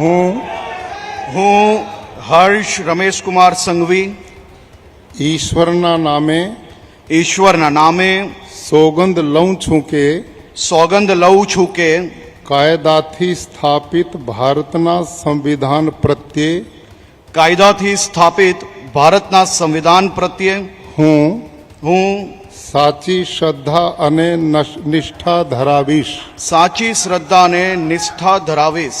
હું હું હર્ષ રમેશકુમાર સંઘવી ઈશ્વરના નામે ઈશ્વરના નામે સોગંદ લઉં છું કે સોગંદ લઉં છું કે કાયદાથી સ્થાપિત ભારતના સંવિધાન પ્રત્યે કાયદાથી સ્થાપિત ભારતના સંવિધાન પ્રત્યે હું હું સાચી શ્રદ્ધા અને નશ- નિષ્ઠા ધરાવીશ સાચી શ્રદ્ધા અને નિષ્ઠા ધરાવીશ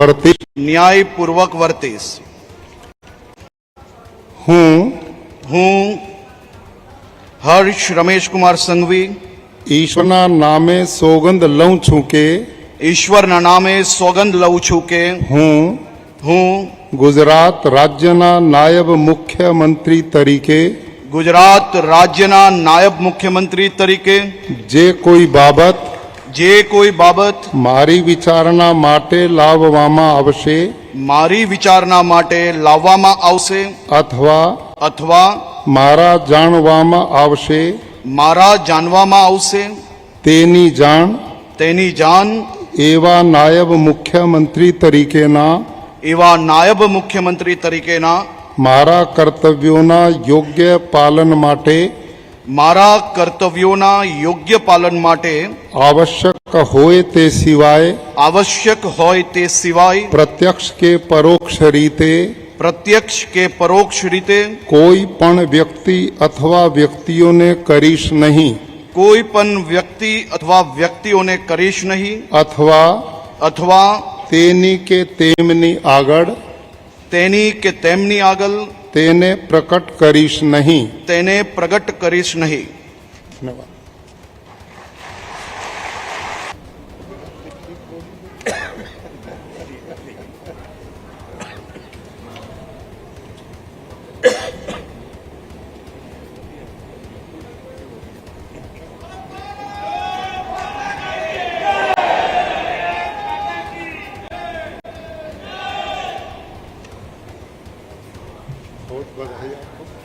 વર્તીશ ન્યાયપૂર્વક વર્તીશ હું હું હર્ષ રમેશકુમાર સંઘવી ઈશ્વરના નામે સોગંદ લઉં છું કે ઈશ્વરના નામે સોગંદ લઉં છું કે હું હું ગુજરાત રાજ્યના નાયબ મુખ્યમંત્રી તરીકે ગુજરાત રાજ્યના નાયબ મુખ્યમંત્રી તરીકે જે કોઈ બાબત જે કોઈ બાબત મારી વિચારણા માટે લાવવામાં આવશે મારી વિચારણા માટે લાવવામાં આવશે અથવા અથવા મારા જાણવામાં આવશે મારા જાણવામાં આવશે તેની જાણ તેની જાણ એવા નાયબ મુખ્યમંત્રી તરીકેના એવા નાયબ મુખ્યમંત્રી તરીકેના મારા કર્તવ્યોના યોગ્ય પાલન માટે મારા કર્તવ્યોના યોગ્ય પાલન માટે આવશ્યક હોય તે સિવાય આવશ્યક હોય તે સિવાય પ્રત્યક્ષ કે પરોક્ષ રીતે પ્રત્યક્ષ કે પરોક્ષ રીતે કોઈ પણ વ્યક્તિ અથવા વ્યક્તિઓને કરીશ નહીં કોઈ પણ વ્યક્તિ અથવા વ્યક્તિઓને કરીશ નહીં અથવા અથવા તેની કે તેમની આગળ તેની કે તેમની આગળ તેને પ્રકટ કરીશ નહીં. તેને પ્રગટ કરીશ નહીં. ધન્યવાદ. ございます。